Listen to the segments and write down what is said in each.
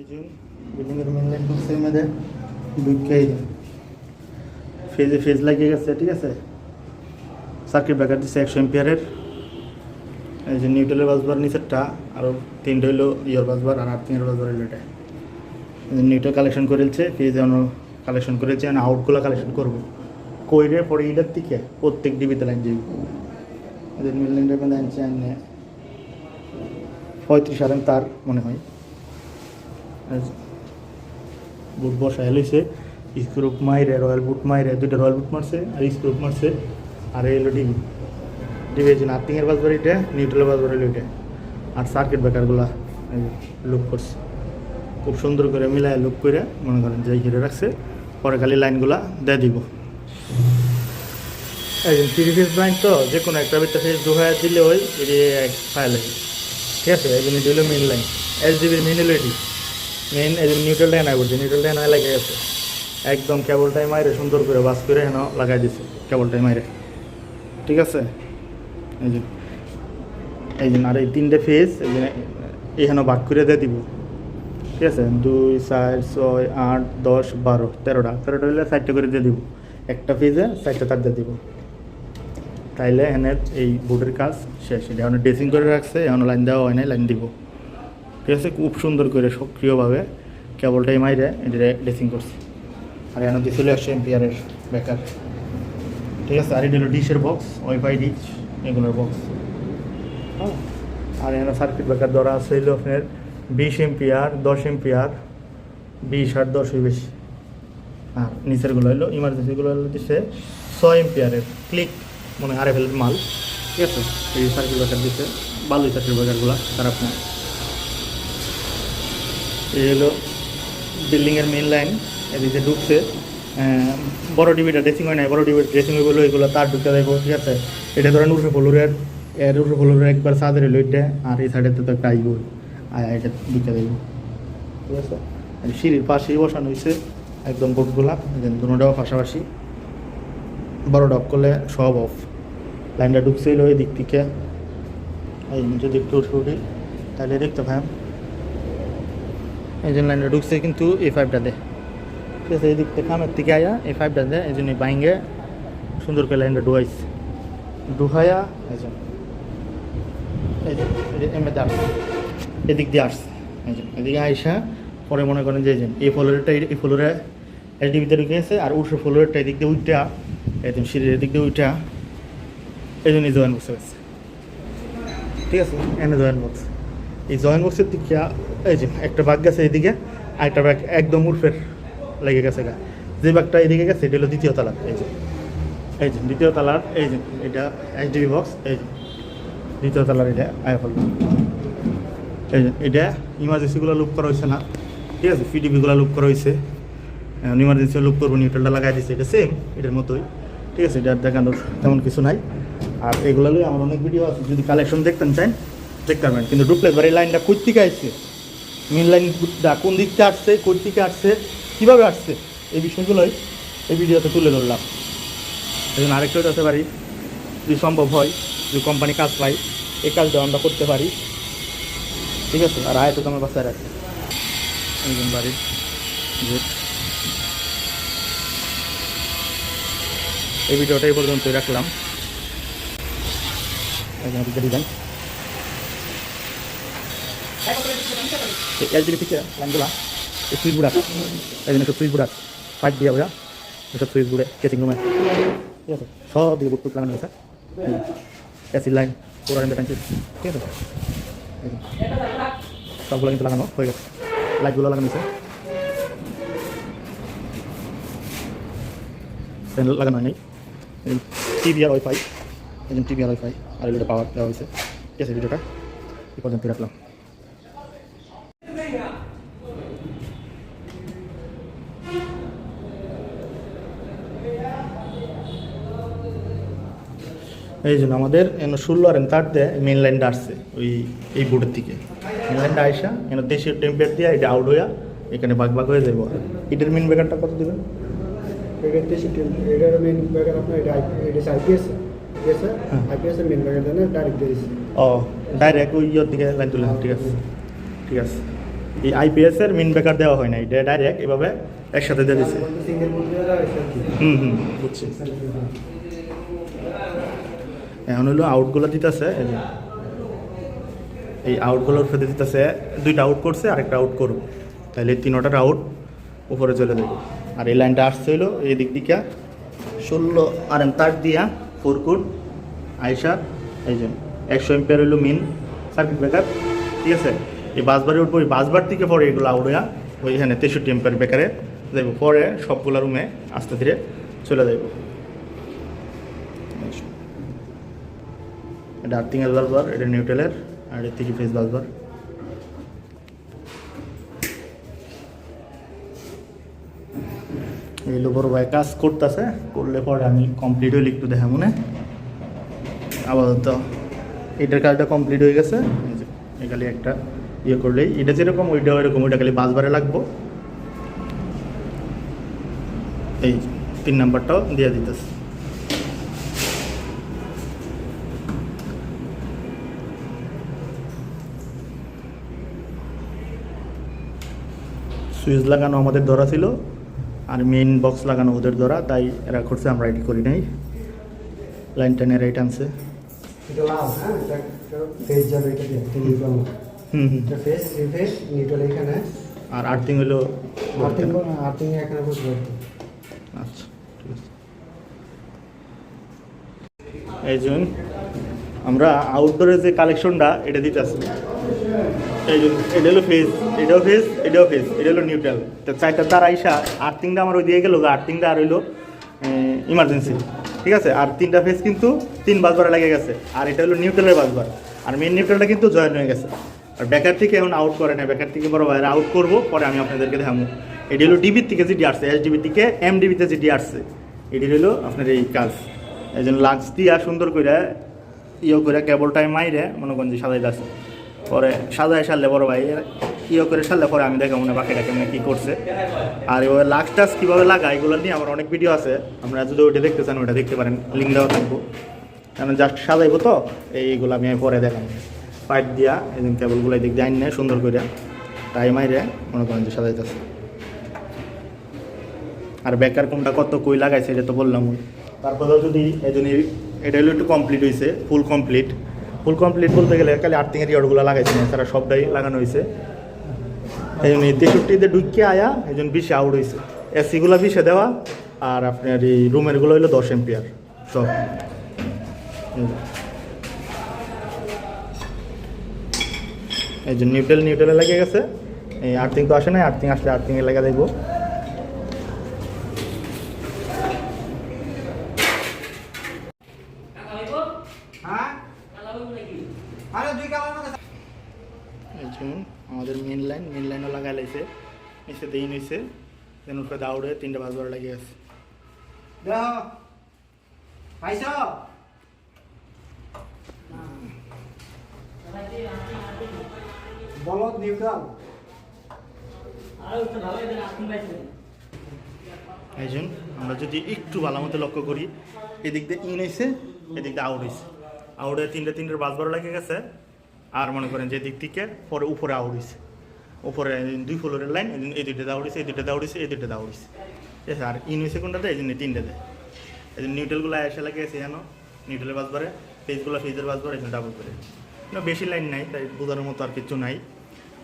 এই যে বিল্ডিংয়ের ফেজে ফেজ লাগিয়ে গেছে, ঠিক আছে? সার্কিট ব্রেকার দিচ্ছে একশো এম্পিয়ারের এই যে নিউট্রালের বাসবার নিচেরটা আরও তিনটে হইল ইয়র বাসবার আর আর্থিংয়ের বাসবার হইল এটা। নিউট্রাল কালেকশন করেছে ফেজ আমরা কালেকশন করেছে আর আউটগুলো কালেকশন করব। কইরে পরে ইটার থেকে প্রত্যেক ডিবিতে লাইন যাইব। এদের মিল লাইনটা আনছে আনে পঁয়ত্রিশ হাজার তার মনে হয়। বুট বসা হেলিছে স্ক্রুপ মাইরে রয়্যাল বুট মাইরে, দুইটা রয়্যাল বুট মারছে আর স্ক্রুপ মারছে। আর এলো ডিবি ডিবি আছে নাথিংয়ের বাসবার এটা নিউট্রালের বাসবার হলো এটা। আর সার্কিট ব্রেকারগুলা লুক করছে। খুব সুন্দর করে মিলায় লুক করে মনে করেন যে ঘিরে রাখছে, পরে খালি লাইনগুলা দিয়ে দিব। এই থ্রি ফেজ লাইন তো যে কোনো একটা ভিতরে ফেজ দু হাজার দিলে ওই এটি ফাইল ঠিক আছে, এই জন্য দিল মেন লাইন এস জিবির মেন হলো এটি। মেন এই জন্য নিউট্রাল লাইন আগে নিউট্রাল লাইন লাগে আছে। একদম কেবলটাই মাইরে সুন্দর করে বাস করে হেন লাগাই দিছে কেবলটাই মাইরে। ঠিক আছে? এই যে, এই জন্য আর এই তিনটে ফেজ এই জন্য এখানে ভাগ করে দিয়ে দিব। ঠিক আছে? দুই, চার, ছয়, আট, দশ, বারো, তেরোটা। তেরোটা হলে চারটে করে দিয়ে দিব। একটা ফেজে চারটে তার দিয়ে দিব। তাইলে এখানে এই বোর্ডের কাজ শেষ। এটা এখন ড্রেসিং করে রাখছে, এখন লাইন দেওয়া হয় নাই লাইন দিব। ঠিক আছে? খুব সুন্দর করে সক্রিয়ভাবে কেবলটাই মাইরে এটা ড্রেসিং করছে। আর এখানে দিয়েছিল একশো এম্পিয়ারের বেকার ঠিক আছে? আর এটা হলো ডিশের বক্স ওয়াইফাই ডিশ এগুলোর বক্স হ্যাঁ? আর এখানে সার্কিট ব্রেকার ধরা আছে হলো আপনার বিশ এমপিয়ার দশ এম্পিয়ার বিশ আর দশ বেশি। আর নিচেরগুলো হলো ইমার্জেন্সিগুলো হলো দিচ্ছে ছয় এম্পিয়ারের ক্লিক মনে হারে ফেলের মাল। ঠিক আছে? এই সার্কিট ব্রেকার দিচ্ছে ভালোই সার্কিট ব্রেকারগুলো খারাপ না এই হলো বিল্ডিংয়ের মেন লাইন এদিকে ঢুকছে বড় টিভিটা ড্রেসিং হয় না বড় টিভির ড্রেসিং হয়ে গেলো এগুলো তার ঢুকতে দেবো, ঠিক আছে? এটা ধরেন উর্ফে ফ্লোরের, এর উর্ফে ফ্লোরের একবার সাদের হলো এটা, আর এই সাইডে তো একটা আইব আর এটা ঢুকতে দেবো, ঠিক আছে? আর সিঁড়ির পাশেই বসানো হয়েছে একদম বোর্ডগুলা দুটাও পাশাপাশি। বড় ডপ করলে সব অফ লাইনটা ঢুকছিল ওই দিক থেকে। এই যদি একটু উঠে উঠি, তাহলে দেখতে পাই এই জন্য লাইনটা ঢুকছে কিন্তু এই ফাইভটা দে। ঠিক আছে, এই দিক থেকে কামের থেকে আয়া, এই ফাইভটা দে, এই জন্য বাইঙ্গে সুন্দর করে লাইনটা ডুয়াইছে ডুহায়া এই জন্য এদিক দিয়ে আসছে এদিকে আইসা, পরে মনে করেন যে এই ফলোরেরটা, এই ফলোরে এলডিবিতে ঢুকে গেছে আর উঠে ফলোরেরটা এদিক দিয়ে উঠটা একদম সিঁড়ির এদিক দিয়ে উঠটা এই জন্য জয়েন বক্সে গেছে ঠিক আছে এনে জয়েন বক্স এই জয়েন বক্সের দিকে এই যে একটা বাঘ গেছে এদিকে, আর একটা বাঘ একদম উর্ফের লেগে গেছে গা। যে বাঘটা এদিকে গেছে, এটা হলো দ্বিতীয় তালার এই যে এই যে, দ্বিতীয় তালার, এই যে, এটা এইচডিবি বক্স, এই যে, দ্বিতীয় তালার এটা আইফল এই যে, এটা ইমার্জেন্সিগুলো লুপ করা হয়েছে না। ঠিক আছে পিডিবিগুলো লুপ করা হয়েছে। ইমার্জেন্সি লুপ করব, নিউট্রালটা লাগাই দিচ্ছে এটা সেম এটার মতোই। ঠিক আছে, এটা দেখানোর তেমন কিছু নাই। আর এগুলো আমার অনেক ভিডিও আছে, যদি কালেকশন দেখতেন চান দেখতে পারবেন, কিন্তু ডুপ্লেক্স বাড়ি লাইনটা কই থেকে আসছে? মেন লাইন কোন দিক থেকে আসছে কই থেকে আসছে, কীভাবে আসছে? এই বিষয়গুলোই এই ভিডিওতে তুলে ধরলাম। এই জন্য আরেকটা হতে পারি, যদি সম্ভব হয়, যদি কোম্পানি কাজ পাই এই কাজটা আমরা করতে পারি। ঠিক আছে? আর আয় তো আমার বাসায় রাখি একজন বাড়ির এই ভিডিওটা এই পর্যন্তই রাখলাম। ডিজাইন এলজিবি থেকে লাইনগুলা সুইচ বোর্ড আছে এই জন্য সুইচ বোর্ড আছে পাইপ দিয়ে ওরা এসব সুইচ বোর্ডে কেচিং রুমে। ঠিক আছে? সব দিকে বুট লাগানো হয়েছে। এসি লাইন, পুরো ঠিক আছে? সবগুলো কিন্তু লাগানো হয়ে গেছে। লাইটগুলো লাগানো হয়েছে। লাগানো হয়নি। টিভি আর ওয়াইফাই, এই জন্য টিভি আর ওয়াইফাই, আর এগুলো পাওয়ার দেওয়া হয়েছে। ঠিক আছে, ভিডিওটা এই পর্যন্ত রাখলাম। এই জন্য আমাদের এন ষোলো আর তার দেয় মেন লাইনটা আসছে ওই এই বোর্ডের দিকে। মেন লাইনটা আইসা এন দেশীয় টেম্পার দিয়ে এটা আউট হইয়া এখানে ভাগ ভাগ হয়ে যাব এটার মেন বেকারটা কত দেবেন? এটার দেশি এটার মেন ব্যাগার আপনার এটা এটা আইপিএস ঠিক আছে? হ্যাঁ। আইপিএস এর মেন ব্যাগার দেন ডাইরেক্ট দিয়ে ও ডাইরেক্ট ওই ইয়ের দিকে লাইন তুলে ঠিক আছে? ঠিক আছে। এই আইপিএস এর মিন বেকার দেওয়া হয় না এটা ডাইরেক্ট এভাবে একসাথে দিয়ে দিচ্ছে হুম হুম বুঝছি। এখন হলো আউটগুলো দিতেছে এই আউটগুলোর ফেতে দিতেছে দুইটা আউট করছে, আরেকটা আউট করব তাহলে তিনোটার আউট উপরে চলে যাবে। আর এই লাইনটা আসছে হলো এই দিক। দিকে ষোলো আর এম তার দিয়া ফোর কোড আইসা এই যে, একশো এম্পিয়ার হইল মিন সার্কিট ব্রেকার ঠিক আছে? এই বাসবারে উঠবো এই বাসবার থেকে পরে এগুলো আউট হইয়া ওইখানে তেষট্টি এম্পিয়ার ব্রেকারে যাইব। পরে সবগুলো রুমে আস্তে ধীরে চলে যাইব। এটা আর্থিংয়ের বাসবার এটা নিউট্রেলের আর এটা থ্রি ফেজ বাসবার এইগুলো বড় ভাই কাজ করতেছে, করলে পরে আমি কমপ্লিট হইলে একটু দেখা মনে। আপাতত এটার কাজটা কমপ্লিট হয়ে গেছে। এই খালি একটা ইয়ে করলেই, এটা যেরকম ওইটাও এরকম ওইটা খালি বাসবারে লাগবো। এই তিন নাম্বারটাও দিয়ে দিতেছে। সুইচ লাগানো আমাদের ধরা ছিল আর মেইন বক্স লাগানো ওদের ধরা তাই এরা করছে আমরা এটি করি নাই। লাইন টেনে রাইট আনছে আর আর্থিং হলো আচ্ছা এই জন্য আমরা আউটডোরের যে কালেকশনটা এটা দিতে আসি এটা হলো ফেস এটা হলো নিউট্রাল তার আইসা আমার গেলো আর ইমার্জেন্সি ঠিক আছে? আর তিনটা কিন্তু তিন লেগে গেছে। আর এটা হলো আর নিউট্রালটা কিন্তু জয়েন হয়ে গেছে। আর ব্যাকার থেকে এখন আউট করে ব্যাকার থেকে বড় আউট করব, পরে আমি আপনাদেরকে দেখাবো এটি হলো ডিবির থেকে যেটি আসছে এস ডিবি থেকে এম ডিবিতে যেটি আসছে। এটি হলো আপনার এই কাজ। এই জন্য সুন্দর করে ইয়ে করে কেবলটাই মাইরে মনে করেন যে সাজাই আছে পরে সাজায় সারলে বড় ভাই ইয়ে করে সারলে পরে আমি দেখাবো মনে বাকিটা কেমন কী করছে। আর ওই লাক্স টাস কীভাবে লাগা এগুলো নিয়ে আমার অনেক ভিডিও আছে। আপনারা যদি ওইটা দেখতে চান, ওইটা দেখতে পারেন লিঙ্ক দেওয়া থাকব। কারণ জাস্ট সাজাইবো তো, এইগুলো আমি পরে দেখাবো। পাইপ দিয়া, এই কেবলগুলো দিক দিয়ে আইন সুন্দর করে তাই মাইরে মনে করেন যে সাজাইতেছে। আর বেকার কোনটা কত কই লাগাইছে, এটা তো বললাম। তারপরেও যদি এই জন্য এটা হলো একটু কমপ্লিট হয়েছে ফুল কমপ্লিট ফুল কমপ্লিট বলতে গেলে খালি আর্থিংয়ের ইয়ারগুলো লাগাইছে না তারা সবটাই লাগানো হয়েছে এই জন্য তেষট্টিতে ঢুকিয়ে আয়া, এই জন্য বিশে আউট হয়েছে এসিগুলো বিশে দেওয়া, আর আপনার এই রুমেরগুলো হইল দশ এম্পিয়ার সব। এই যে। নিউট্রেল, নিউট্রেলে লেগে গেছে। এই আর্থিং তো আসে না আর্থিং আসলে আর্থিংয়ে লেগে দেখব জন্য আমাদের মেন লাইন মেন লাইনও লাগাই লাইছে নিচে দিন হয়েছে দেন উপরে দাউড়ে তিনটা বাজ বার লাগিয়ে আছে পাইছ? নিউট্রাল আমরা যদি একটু ভালো মতো লক্ষ্য করি এদিক দিয়ে ইন হয়েছে এদিক দিয়ে আউট হয়েছে আউটে তিনটে তিনটে বাজ বার লাগে গেছে। আর মনে করেন যে দিক থেকে পরে উপরে আউট হয়েছে উপরে দুই ফ্লোরের লাইন এই দুইটা দাউড়িছে এই দুইটা দাউড়িছে এই দুইটা দাউড়িছে ঠিক আছে, আর ইন হয়েছে কোনটাতে? এই জন্য তিনটে দেয় এই জন্য নিউট্রেলগুলো এসে লাগে আছে জানো নিউট্রেলের বাসবারে ফেজগুলো ফেজের বাসবার এই জন্য ডাবল করে। না বেশি লাইন নাই, তাই বোঝানোর মতো আর কিছু নাই।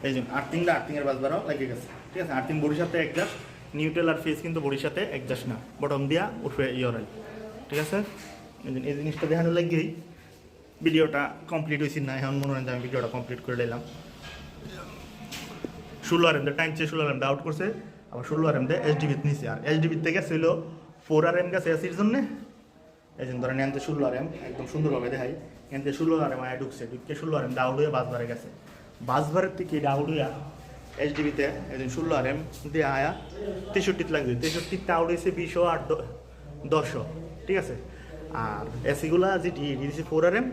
এই জন্য আর্থিংটা আর্থিংয়ের বাসবারও লাগে গেছে। ঠিক আছে আর্থিং বডির সাথে একজাস্ট নিউট্রেল আর ফেজ কিন্তু বডির সাথে একজাস্ট না। বটম দিয়া উঠবে ইয়রাল ঠিক আছে? এই জন্য এই জিনিসটা দেখানো লাগেই ভিডিওটা কমপ্লিট হয়েছি না, এখন মনে হয় আমি ভিডিওটা কমপ্লিট করে নিলাম ষোলো আর এম টাইম চেয়ে ষোলো আর এম আউট করছে, আবার ষোলো আর এম দিয়ে এস ডিবিত নিছে। আর এস ডিবির থেকে ছিল ফোর আর এম গেছে এসির জন্য। এই জন্য ধরেন এনতে ষোলো আর এম, একদম সুন্দরভাবে দেখাই। এনতে ষোলো আর এম আয় ঢুকছে, ঢুকে ষোলো আর এম আউট হয়ে বাসবারে গেছে। বাসবারের থেকে হইয়া এস ডিবিতে একদিন ষোলো আর এম দিয়ে আয়া তেষট্টিতে লাগছে তেষট্টিতে আউট হয়েছে বিশো দ- দশশো, ঠিক আছে? আর এসিগুলা যেটি ফোর আর এম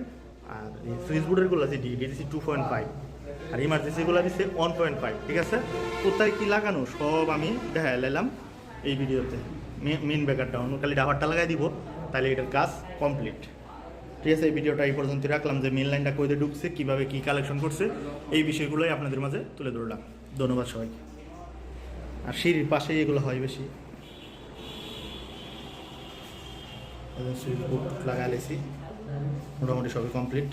আর সুইচ বোর্ডেরগুলো যেটি ডিডিসি টু পয়েন্ট ফাইভ আর ইমার্জেন্সিগুলো দিচ্ছে ওয়ান পয়েন্ট ফাইভ ঠিক আছে? কোথায় কী লাগানো সব আমি দেখা লাইলাম এই ভিডিওতে। মেন ব্যাকারটা অন্য খালি ডাবারটা লাগাই দিব তাহলে এটার কাজ কমপ্লিট ঠিক আছে, এই ভিডিওটা এই পর্যন্ত রাখলাম যে মেন লাইনটা কইতে ঢুকছে, কীভাবে কী কালেকশন করছে, এই বিষয়গুলোই আপনাদের মাঝে তুলে ধরলাম। ধন্যবাদ সবাইকে। আর সিঁড়ির পাশেই এগুলো হয় বেশি। সুইচ বোর্ড লাগাই লেছি। মোটামুটি সবই কমপ্লিট